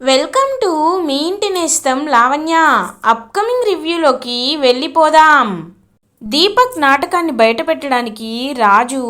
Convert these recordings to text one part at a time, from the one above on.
Welcome to me ఇంటి నేస్తం Lavanya. Upcoming రివ్యూలోకి వెళ్ళిపోదాం. దీపక్ నాటకాన్ని బయటపెట్టడానికి రాజు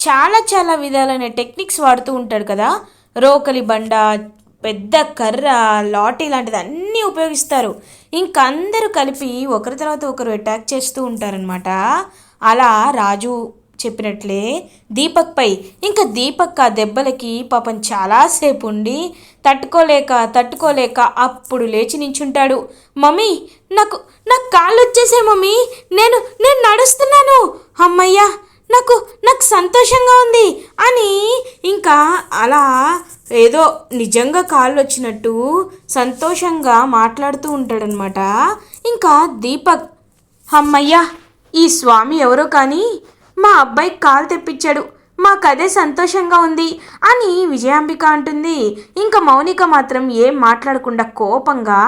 చాలా చాలా విధాలైన టెక్నిక్స్ వాడుతూ ఉంటాడు కదా. రోకలి బండ పెద్ద కర్ర లాటి లాంటిది అన్నీ ఉపయోగిస్తారు ఇంకందరూ కలిపి ఒకరి తర్వాత ఒకరు అటాక్ చేస్తూ ఉంటారనమాట అలా రాజు చెప్పినట్లే దీపక్పై. ఇంకా దీపక్ ఆ దెబ్బలకి పాపం చాలాసేపు ఉండి తట్టుకోలేక తట్టుకోలేక అప్పుడు లేచి నించుంటాడు. మమ్మీ నాకు నాకు కాళ్ళు వచ్చేసే మమ్మీ. నేను నేను నడుస్తున్నాను. అమ్మయ్యా నాకు నాకు సంతోషంగా ఉంది అని ఇంకా అలా ఏదో నిజంగా కాళ్ళు వచ్చినట్టు సంతోషంగా మాట్లాడుతూ ఉంటాడనమాట. ఇంకా దీపక్ అమ్మయ్యా ఈ స్వామి ఎవరో కానీ మా అబ్బాయికి కాలు తెప్పించాడు. మాకు అదే సంతోషంగా ఉంది అని విజయాంబిక అంటుంది. ఇంకా మౌనిక మాత్రం ఏం మాట్లాడకుండా కోపంగా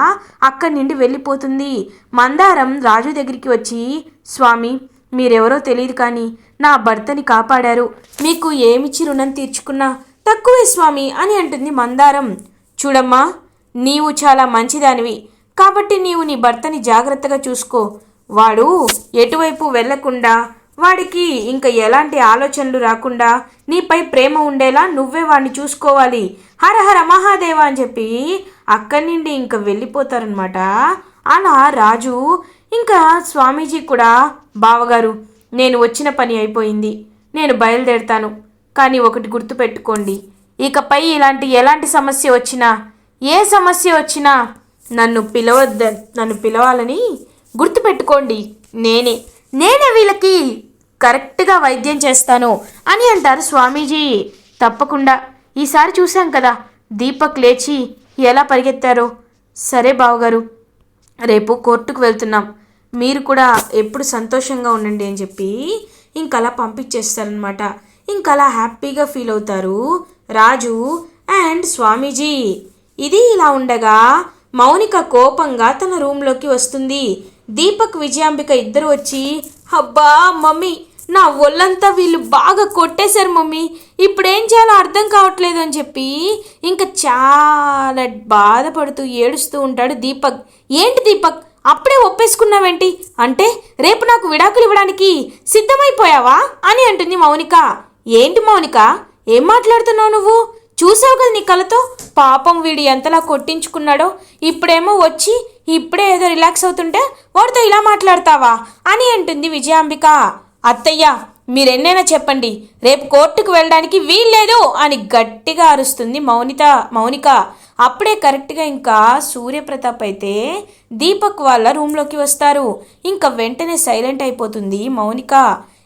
అక్కడి నుండి వెళ్ళిపోతుంది. మందారం రాజు దగ్గరికి వచ్చి స్వామి మీరెవరో తెలియదు కానీ నా భర్తని కాపాడారు. మీకు ఏమిచ్చి రుణం తీర్చుకున్నా? తక్కువే స్వామి అని అంటుంది మందారం. చూడమ్మా నీవు చాలా మంచిదానివి. కాబట్టి నీవు నీ భర్తని జాగ్రత్తగా చూసుకో. వాడు ఎటువైపు వెళ్ళకుండా వాడికి ఇంకా ఎలాంటి ఆలోచనలు రాకుండా నీపై ప్రేమ ఉండేలా నువ్వే వాడిని చూసుకోవాలి. హర హర మహాదేవ అని చెప్పి అక్కడి నుండి ఇంకా వెళ్ళిపోతారనమాట అలా రాజు ఇంకా స్వామీజీ కూడా బావగారు నేను వచ్చిన పని అయిపోయింది. నేను బయలుదేరుతాను. కానీ ఒకటి గుర్తుపెట్టుకోండి. ఇకపై ఇలాంటి ఎలాంటి సమస్య వచ్చినా ఏ సమస్య వచ్చినా నన్ను పిలవద్ద నన్ను పిలవాలని గుర్తుపెట్టుకోండి నేనే. నేనే వీళ్ళకి కరెక్ట్గా వైద్యం చేస్తాను అని అంటారు స్వామీజీ. తప్పకుండా. ఈసారి చూశాం కదా దీపక్ లేచి ఎలా పరిగెత్తారో. సరే బావగారు రేపు కోర్టుకు వెళ్తున్నాం. మీరు కూడా ఎప్పుడు సంతోషంగా ఉండండి అని చెప్పి ఇంకలా పంపించేస్తారనమాట ఇంకలా హ్యాపీగా ఫీల్ అవుతారు రాజు అండ్ స్వామీజీ. ఇది ఇలా ఉండగా మౌనిక కోపంగా తన రూమ్లోకి వస్తుంది. దీపక్ విజయాంబిక ఇద్దరు వచ్చి అబ్బా మమ్మీ నా ఒళ్ళంతా వీళ్ళు బాగా కొట్టేశారు మమ్మీ. ఇప్పుడు ఏం చేయాలో అర్థం కావట్లేదు అని చెప్పి ఇంకా చాలా బాధపడుతూ ఏడుస్తూ ఉంటాడు దీపక్. ఏంటి దీపక్? అప్పుడే ఒప్పేసుకున్నావేంటి? అంటే రేపు నాకు విడాకులు ఇవ్వడానికి సిద్ధమైపోయావా అని అంటుంది మౌనిక. ఏంటి మౌనిక? ఏం మాట్లాడుతున్నావు నువ్వు? చూసావు కదా నీ కళ్ళతో పాపం వీడు ఎంతలా కొట్టించుకున్నాడో. ఇప్పుడేమో వచ్చి ఇప్పుడే ఏదో రిలాక్స్ అవుతుంటే వాడితో ఇలా మాట్లాడతావా అని అంటుంది విజయాంబిక. అత్తయ్య మీరెన్నైనా చెప్పండి. రేపు కోర్టుకు వెళ్ళడానికి వీల్లేదు అని గట్టిగా అరుస్తుంది మౌనిత మౌనిక. అప్పుడే కరెక్ట్గా ఇంకా సూర్యప్రతాప్ అయితే దీపక్ వాళ్ళ రూమ్లోకి వస్తారు. ఇంకా వెంటనే సైలెంట్ అయిపోతుంది మౌనిక.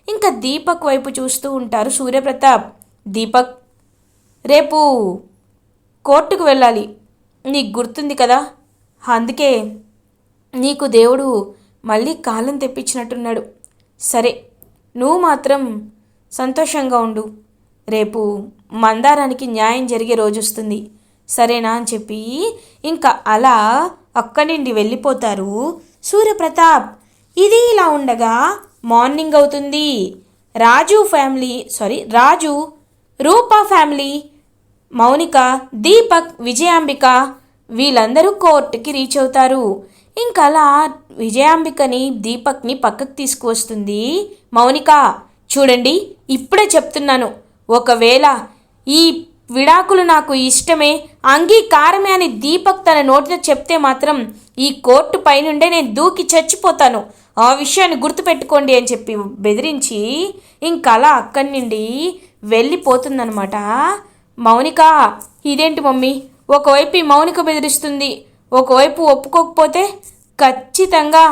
ఇంకా దీపక్ వైపు చూస్తూ ఉంటారు సూర్యప్రతాప్. దీపక్ రేపు కోర్టుకు వెళ్ళాలి. నీకు గుర్తుంది కదా? అందుకే నీకు దేవుడు మళ్ళీ కాలం తెప్పించినట్టున్నాడు. సరే. నువ్వు మాత్రం సంతోషంగా ఉండు. రేపు మందారానికి న్యాయం జరిగే రోజు వస్తుంది. సరేనా అని చెప్పి ఇంకా అలా అక్కడి నుండి వెళ్ళిపోతారు సూర్యప్రతాప్. ఇది ఇలా ఉండగా మార్నింగ్ అవుతుంది. Raju family sorry Raju Rupa family Mounika Deepak Vijayambika వీళ్ళందరూ కోర్టుకి రీచ్ అవుతారు. ఇంకలా విజయాంబికని దీపక్ని పక్కకు తీసుకువస్తుంది. మౌనిక చూడండి ఇప్పుడే చెప్తున్నాను. ఒకవేళ ఈ విడాకులు నాకు ఇష్టమే అంగీకారమే అని దీపక్ తన నోటితో చెప్తే మాత్రం ఈ కోర్టు పైనుండే నేను దూకి చచ్చిపోతాను. ఆ విషయాన్ని గుర్తుపెట్టుకోండి అని చెప్పి బెదిరించి ఇంకలా అక్కడి నుండి వెళ్ళిపోతుందనమాట మౌనిక ఇదేంటి మమ్మీ? ఒకవైపు ఈ మౌనిక బెదిరిస్తుంది. ఒకవైపు ఒప్పుకోకపోతే ఖచ్చితంగా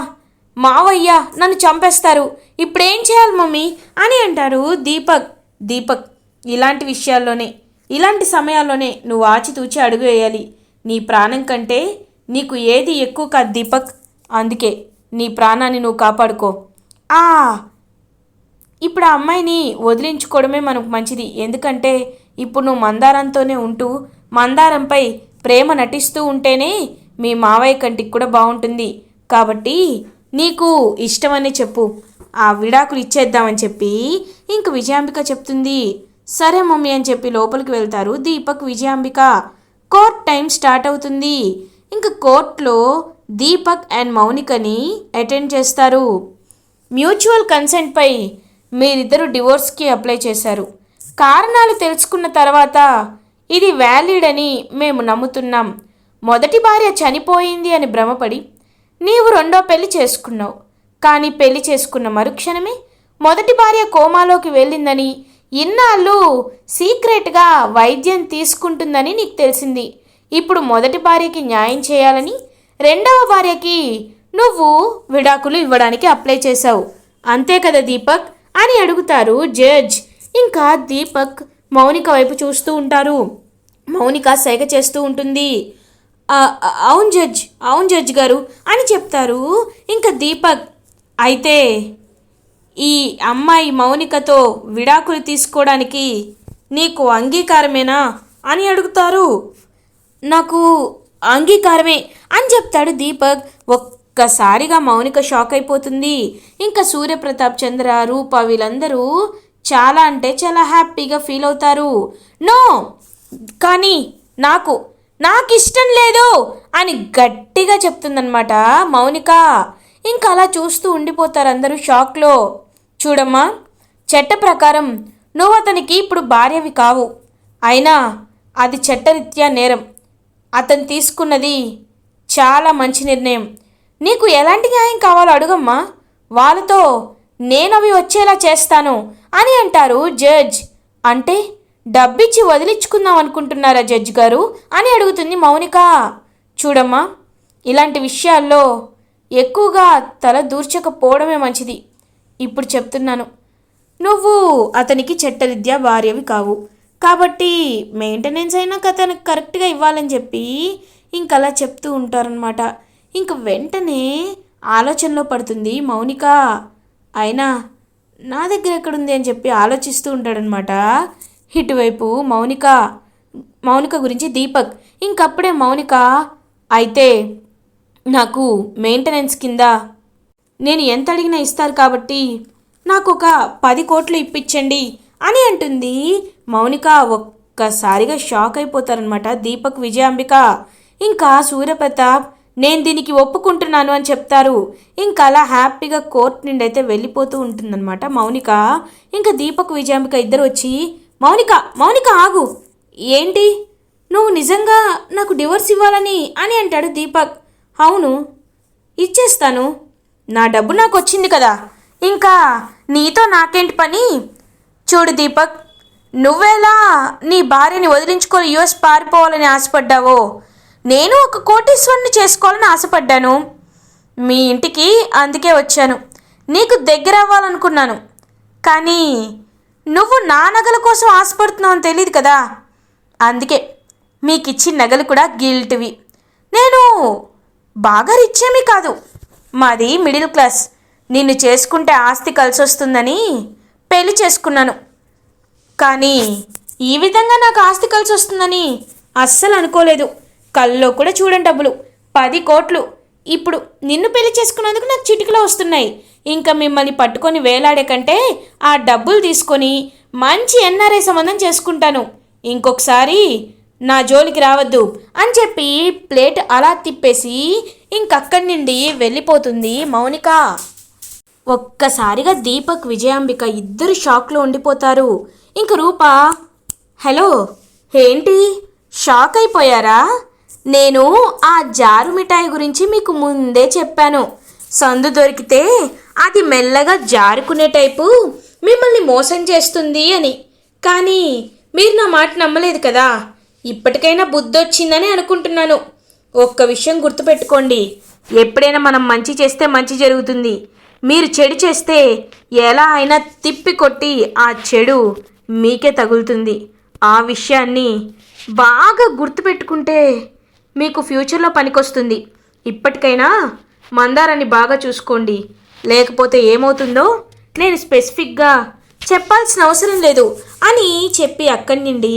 మావయ్య నన్ను చంపేస్తారు. ఇప్పుడేం చేయాలి మమ్మీ? అని అంటారు దీపక్. దీపక్ ఇలాంటి విషయాల్లోనే ఇలాంటి సమయాల్లోనే నువ్వు ఆచితూచి అడుగు వేయాలి. నీ ప్రాణం కంటే నీకు ఏది ఎక్కువ కాదు దీపక్. అందుకే నీ ప్రాణాన్ని నువ్వు కాపాడుకో. ఆ! ఇప్పుడు ఆ అమ్మాయిని వదిలించుకోవడమే మనకు మంచిది. ఎందుకంటే ఇప్పుడు నువ్వు మందారంతోనే ఉంటూ మందారంపై ప్రేమ నటిస్తూ ఉంటేనే మీ మావయ్య కంటికి కూడా బాగుంటుంది. కాబట్టి నీకు ఇష్టమని చెప్పు. ఆ విడాకులు ఇచ్చేద్దామని చెప్పి ఇంక విజయాంబిక చెప్తుంది. సరే మమ్మీ అని చెప్పి లోపలికి వెళ్తారు Deepak Vijayambika. Court time start అవుతుంది. ఇంకా కోర్టులో దీపక్ అండ్ మౌనికని అటెండ్ చేస్తారు. మ్యూచువల్ కన్సెంట్పై మీరిద్దరు డివోర్స్కి అప్లై చేశారు. కారణాలు తెలుసుకున్న తర్వాత ఇది వ్యాలిడ్ అని మేము నమ్ముతున్నాం. మొదటి భార్య చనిపోయింది అని భ్రమపడి నీవు రెండో పెళ్ళి చేసుకున్నావు. కానీ పెళ్ళి చేసుకున్న మరుక్షణమే మొదటి భార్య కోమాలోకి వెళ్ళిందని ఇన్నాళ్ళు సీక్రెట్గా వైద్యం తీసుకుంటుందని నీకు తెలిసింది. ఇప్పుడు మొదటి భార్యకి న్యాయం చేయాలని రెండవ భార్యకి నువ్వు విడాకులు ఇవ్వడానికి అప్లై చేశావు. అంతే కదా దీపక్? అని అడుగుతారు జడ్జ్. ఇంకా దీపక్ మౌనిక వైపు చూస్తూ ఉంటారు. మౌనిక సైగ చేస్తూ ఉంటుంది. అవును జడ్జ్ అవును జడ్జ్ గారు అని చెప్తారు. ఇంకా దీపక్ అయితే ఈ అమ్మాయి మౌనికతో విడాకులు తీసుకోవడానికి నీకు అంగీకారమేనా అని అడుగుతారు. నాకు అంగీకారమే అని చెప్తాడు దీపక్. ఒక్కసారిగా మౌనిక షాక్ అయిపోతుంది. ఇంకా సూర్యప్రతాప్ చంద్ర రూప వీళ్ళందరూ చాలా అంటే చాలా హ్యాపీగా ఫీల్ అవుతారు. నో కానీ నాకు నాకు ఇష్టం లేదు అని గట్టిగా చెప్తుందనమాట మౌనిక ఇంకా అలా చూస్తూ ఉండిపోతారు అందరూ షాక్లో. చూడమ్మా చట్ట ప్రకారం నువ్వు అతనికి ఇప్పుడు భార్యవి కావు. అయినా అది చట్టరీత్యా నేరం. అతను తీసుకున్నది చాలా మంచి నిర్ణయం. నీకు ఎలాంటి న్యాయం కావాలో అడుగమ్మా. వాళ్ళతో నేను అవి వచ్చేలా చేస్తాను అని అంటారు జడ్జ్. అంటే డబ్బిచ్చి వదిలించుకుందాం అనుకుంటున్నారా జడ్జ్ గారు? అని అడుగుతుంది మౌనిక. చూడమ్మా ఇలాంటి విషయాల్లో ఎక్కువగా తల దూర్చకపోవడమే మంచిది. ఇప్పుడు చెప్తున్నాను. నువ్వు అతనికి చట్టరీత్యా భార్యవి కావు. కాబట్టి మెయింటెనెన్స్ అయినా అతనికి కరెక్ట్గా ఇవ్వాలని చెప్పి ఇంక అలా చెప్తూ ఉంటారనమాట ఇంక వెంటనే ఆలోచనలో పడుతుంది మౌనిక. అయినా నా దగ్గర ఎక్కడుంది అని చెప్పి ఆలోచిస్తూ ఉంటాడనమాట ఇటువైపు మౌనిక మౌనిక గురించి దీపక్ ఇంకప్పుడే మౌనిక అయితే నాకు మెయింటెనెన్స్ కింద నేను ఎంత అడిగినా ఇస్తారు కాబట్టి నాకు ఒక పది కోట్లు ఇప్పించండి అని అంటుంది. మౌనిక ఒక్కసారిగా షాక్ అయిపోతారనమాట దీపక్ విజయాంబిక. ఇంకా సూర్యప్రతాప్ నేను దీనికి ఒప్పుకుంటున్నాను అని చెప్తారు. ఇంకా అలా హ్యాపీగా కోర్ట్ నుండి అయితే వెళ్ళిపోతూ ఉంటుందన్నమాట మౌనిక. ఇంకా దీపక్ విజయాంబిక ఇద్దరు వచ్చి మౌనిక మౌనిక ఆగు. ఏంటి? నువ్వు నిజంగా నాకు డివోర్స్ ఇవ్వాలని అని అంటాడు దీపక్. అవును ఇచ్చేస్తాను. నా డబ్బు నాకు వచ్చింది కదా. ఇంకా నీతో నాకేంటి పని? చూడు దీపక్ నువ్వెలా నీ భార్యని వదిలించుకొని యుఎస్ పారిపోవాలని ఆశపడ్డావో నేను ఒక కోటీశ్వరుని చేసుకోవాలని ఆశపడ్డాను. మీ ఇంటికి అందుకే వచ్చాను. నీకు దగ్గర అవ్వాలనుకున్నాను కానీ నువ్వు నా నగల కోసం ఆశపడుతున్నావు అని తెలియదు కదా. అందుకే మీకు ఇచ్చిన నగలు కూడా గిల్ట్వి. నేను బాగా రిచ్చేమీ కాదు. మాది మిడిల్ క్లాస్. నిన్ను చేసుకుంటే ఆస్తి కలిసి వస్తుందని పెళ్ళి చేసుకున్నాను. కానీ ఈ విధంగా నాకు ఆస్తి కలిసి వస్తుందని అస్సలు అనుకోలేదు. కల్లో కూడా చూడండి డబ్బులు. పది కోట్లు. ఇప్పుడు నిన్ను పెళ్ళి చేసుకున్నందుకు నాకు చిటికలో వస్తున్నాయి. ఇంకా మిమ్మల్ని పట్టుకొని వేలాడే కంటే ఆ డబ్బులు తీసుకొని మంచి ఎన్ఆర్ఐ సంబంధం చేసుకుంటాను. ఇంకొకసారి నా జోలికి రావద్దు అని చెప్పి ప్లేట్ అలా తిప్పేసి ఇంకక్కడి నుండి వెళ్ళిపోతుంది మౌనిక. ఒక్కసారిగా దీపక్ విజయాంబిక ఇద్దరు షాక్లో ఉండిపోతారు. ఇంక రూప హలో ఏంటి? షాక్ అయిపోయారా? నేను ఆ జారు మిఠాయి గురించి మీకు ముందే చెప్పాను. సందు దొరికితే అది మెల్లగా జారుకునే టైపు. మిమ్మల్ని మోసం చేస్తుంది అని. కానీ మీరు నా మాట నమ్మలేదు కదా. ఇప్పటికైనా బుద్ధి వచ్చిందని అనుకుంటున్నాను. ఒక్క విషయం గుర్తుపెట్టుకోండి. ఎప్పుడైనా మనం మంచి చేస్తే మంచి జరుగుతుంది. మీరు చెడు చేస్తే ఎలా అయినా తిప్పి కొట్టి ఆ చెడు మీకే తగులుతుంది. ఆ విషయాన్ని బాగా గుర్తుపెట్టుకుంటే మీకు ఫ్యూచర్లో పనికొస్తుంది. ఇప్పటికైనా మందారాన్ని బాగా చూసుకోండి. లేకపోతే ఏమవుతుందో నేను స్పెసిఫిక్గా చెప్పాల్సిన అవసరం లేదు అని చెప్పి అక్కడి నుండి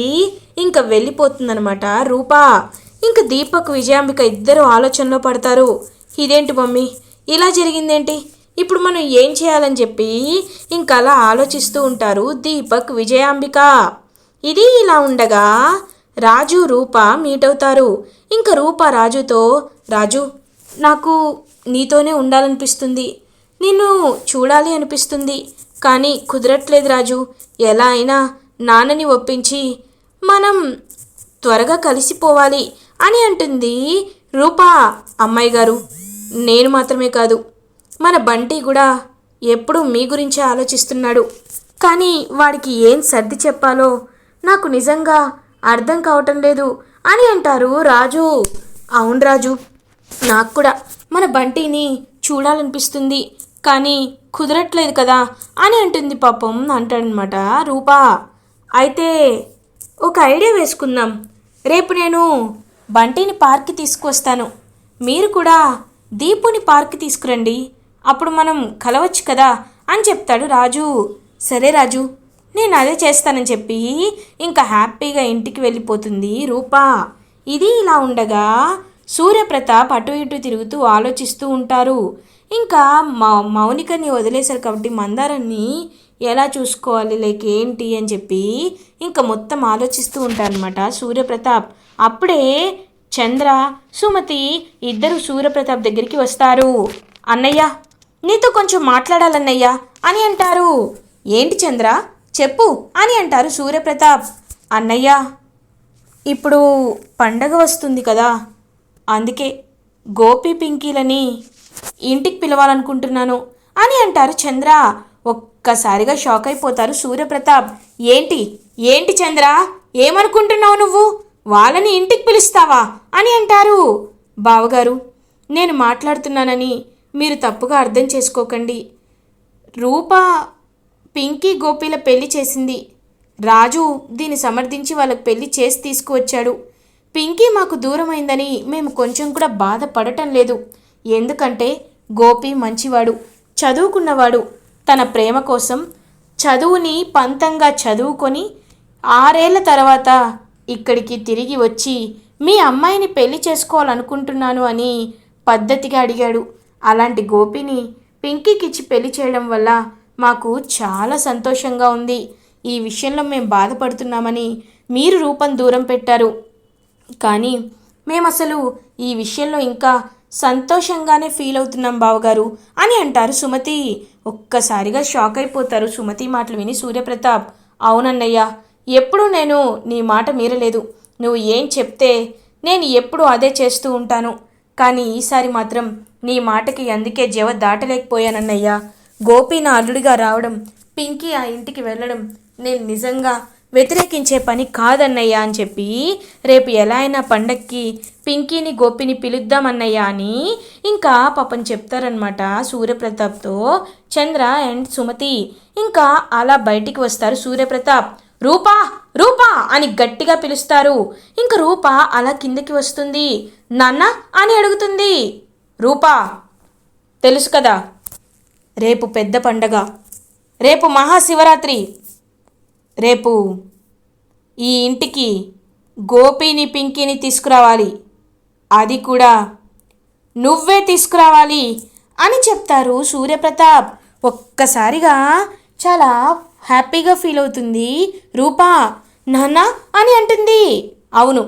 ఇంకా వెళ్ళిపోతుందనమాట రూపా ఇంకా దీపక్ విజయాంబిక ఇద్దరు ఆలోచనలో పడతారు. ఇదేంటి మమ్మీ? ఇలా జరిగిందేంటి? ఇప్పుడు మనం ఏం చేయాలని చెప్పి ఇంకా అలా ఆలోచిస్తూ ఉంటారు దీపక్ విజయాంబిక. ఇది ఇలా ఉండగా రాజు రూప మీట్ అవుతారు. ఇంకా రూప రాజుతో రాజు నాకు నీతోనే ఉండాలనిపిస్తుంది. నిన్ను చూడాలి అనిపిస్తుంది. కానీ కుదరట్లేదు రాజు. ఎలా అయినా నాన్నని ఒప్పించి మనం త్వరగా కలిసిపోవాలి అని అంటుంది రూపా అమ్మాయి గారు. నేను మాత్రమే కాదు మన బంటి కూడా ఎప్పుడూ మీ గురించే ఆలోచిస్తున్నాడు. కానీ వాడికి ఏం సర్ది చెప్పాలో నాకు నిజంగా అర్థం కావటం లేదు అని అంటారు రాజు. అవును రాజు నాకు కూడా మన బంటిని చూడాలనిపిస్తుంది. కానీ కుదరట్లేదు కదా అని అంటుంది పాపం అంటాడనమాట రూపా. అయితే ఒక ఐడియా వేసుకుందాం. రేపు నేను బంటిని పార్క్కి తీసుకొస్తాను మీరు కూడా దీపుని పార్క్కి తీసుకురండి. అప్పుడు మనం కలవచ్చు కదా అని చెప్తాడు రాజు. సరే రాజు నేను అదే చేస్తానని చెప్పి ఇంకా హ్యాపీగా ఇంటికి వెళ్ళిపోతుంది రూపా. ఇది ఇలా ఉండగా సూర్యప్రతాప్ అటు ఇటు తిరుగుతూ ఆలోచిస్తూ ఉంటారు. ఇంకా మౌ మౌనికని వదిలేశారు కాబట్టి మందారాన్ని ఎలా చూసుకోవాలి లైక్ ఏంటి అని చెప్పి ఇంకా మొత్తం ఆలోచిస్తూ ఉంటారనమాట సూర్యప్రతాప్. అప్పుడే చంద్ర సుమతి ఇద్దరు సూర్యప్రతాప్ దగ్గరికి వస్తారు. అన్నయ్య నీతో కొంచెం మాట్లాడాలన్నయ్య అని అంటారు. ఏంటి చంద్ర? చెప్పు అని అంటారు సూర్యప్రతాప్. అన్నయ్య ఇప్పుడు పండగ వస్తుంది కదా అందుకే గోపి పింకీలని ఇంటికి పిలవాలనుకుంటున్నాను అని అంటారు చంద్ర. ఒక్కసారిగా షాక్ అయిపోతారు సూర్యప్రతాప్. ఏంటి? ఏంటి చంద్ర? ఏమనుకుంటున్నావు నువ్వు? వాళ్ళని ఇంటికి పిలుస్తావా? అని అంటారు బావగారు. నేను మాట్లాడుతున్నానని మీరు తప్పుగా అర్థం చేసుకోకండి. రూప పింకీ గోపిల పెళ్ళి చేసింది. రాజు దీన్ని సమర్థించి వాళ్ళకు పెళ్ళి చేసి తీసుకువచ్చాడు. పింకీ మాకు దూరమైందని మేము కొంచెం కూడా బాధపడటం లేదు. ఎందుకంటే గోపి మంచివాడు చదువుకున్నవాడు. తన ప్రేమ కోసం చదువుని పంతంగా చదువుకొని ఆరేళ్ళ తర్వాత ఇక్కడికి తిరిగి వచ్చి మీ అమ్మాయిని పెళ్ళి చేసుకోవాలనుకుంటున్నాను అని పద్ధతిగా అడిగాడు. అలాంటి గోపిని పింకీకిచ్చి పెళ్ళి చేయడం వల్ల మాకు చాలా సంతోషంగా ఉంది. ఈ విషయంలో మేము బాధపడుతున్నామని మీరు రూపం దూరం పెట్టారు. కానీ మేము అసలు ఈ విషయంలో ఇంకా సంతోషంగానే ఫీల్ అవుతున్నాం బావగారు అని అంటారు సుమతి. ఒక్కసారిగా షాక్ అయిపోతారు సుమతి మాటలు విని సూర్యప్రతాప్. అవునన్నయ్య ఎప్పుడూ నేను నీ మాట మీరలేదు. నువ్వు ఏం చెప్తే నేను ఎప్పుడూ అదే చేస్తూ ఉంటాను. కానీ ఈసారి మాత్రం నీ మాటకి అందుకే జవ దాటలేకపోయానన్నయ్య. గోపి నా అల్లుడిగా రావడం పింకీ ఆ ఇంటికి వెళ్ళడం నేను నిజంగా వ్యతిరేకించే పని కాదన్నయ్య అని చెప్పి రేపు ఎలా అయినా పండక్కి పింకీని గోపిని పిలుద్దామన్నయ్య అని ఇంకా పాపం చెప్తారనమాట సూర్యప్రతాప్తో. చంద్ర అండ్ సుమతి ఇంకా అలా బయటికి వస్తారు సూర్యప్రతాప్. రూపా రూపా అని గట్టిగా పిలుస్తారు. ఇంక రూప అలా కిందకి వస్తుంది. నాన్న అని అడుగుతుంది. రూపా తెలుసు కదా రేపు పెద్ద పండగ. రేపు మహాశివరాత్రి. రేపు ఈ ఇంటికి గోపిని పింకీని తీసుకురావాలి. అది కూడా నువ్వే తీసుకురావాలి అని చెప్తారు సూర్యప్రతాప్. ఒక్కసారిగా చాలా హ్యాపీగా ఫీల్ అవుతుంది రూపా. నాన్న అని అంటుంది. అవును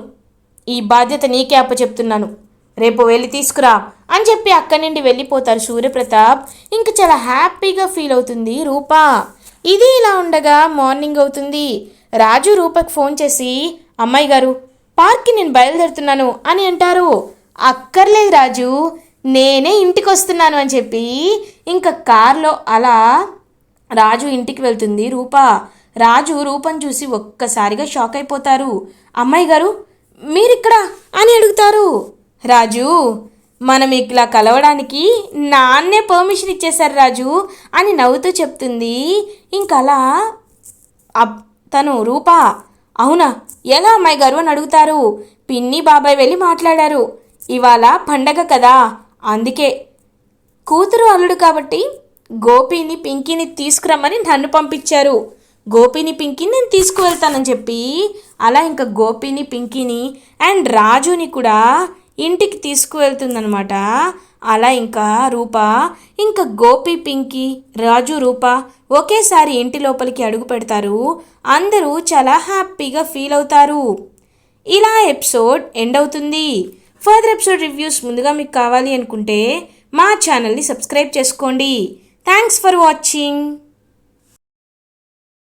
ఈ బాధ్యత నీకే అప్పచెప్తున్నాను. రేపు వెళ్ళి తీసుకురా అని చెప్పి అక్కడి నుండి వెళ్ళిపోతారు సూర్యప్రతాప్. ఇంక చాలా హ్యాపీగా ఫీల్ అవుతుంది రూపా. ఇది ఇలా ఉండగా మార్నింగ్ అవుతుంది. రాజు రూపక్ ఫోన్ చేసి అమ్మాయి గారు పార్క్కి నేను బయలుదేరుతున్నాను అని అంటారు. అక్కర్లేదు రాజు నేనే ఇంటికి వస్తున్నాను అని చెప్పి ఇంకా కార్లో అలా రాజు ఇంటికి వెళ్తుంది రూప. రాజు రూపం చూసి ఒక్కసారిగా షాక్ అయిపోతారు. అమ్మాయి గారు మీరిక్కడ? అని అడుగుతారు. రాజు మనం ఇలా కలవడానికి నాన్నే పర్మిషన్ ఇచ్చేశారు రాజు అని నవ్వుతూ చెప్తుంది. ఇంకలా తను రూపా అవునా? ఎలా అమ్మాయి గారు అని అడుగుతారు. పిన్ని బాబాయ్ వెళ్ళి మాట్లాడారు. ఇవాళ పండగ కదా అందుకే. కూతురు అల్లుడు కాబట్టి గోపిని పింకీని తీసుకురమ్మని నన్ను పంపించారు. గోపిని పింకీని నేను తీసుకువెళ్తానని చెప్పి అలా ఇంకా గోపిని పింకీని అండ్ రాజుని కూడా ఇంటికి తీసుకువెళ్తుందనమాట అలా ఇంకా రూప ఇంకా గోపి పింకి రాజు రూప ఒకేసారి ఇంటి లోపలికి అడుగు పెడతారు. అందరూ చాలా హ్యాపీగా ఫీల్ అవుతారు. ఇలా ఎపిసోడ్ ఎండ్ అవుతుంది. ఫర్దర్ ఎపిసోడ్ రివ్యూస్ ముందుగా మీకు కావాలి అనుకుంటే మా ఛానల్ని సబ్స్క్రైబ్ చేసుకోండి. Thanks for watching.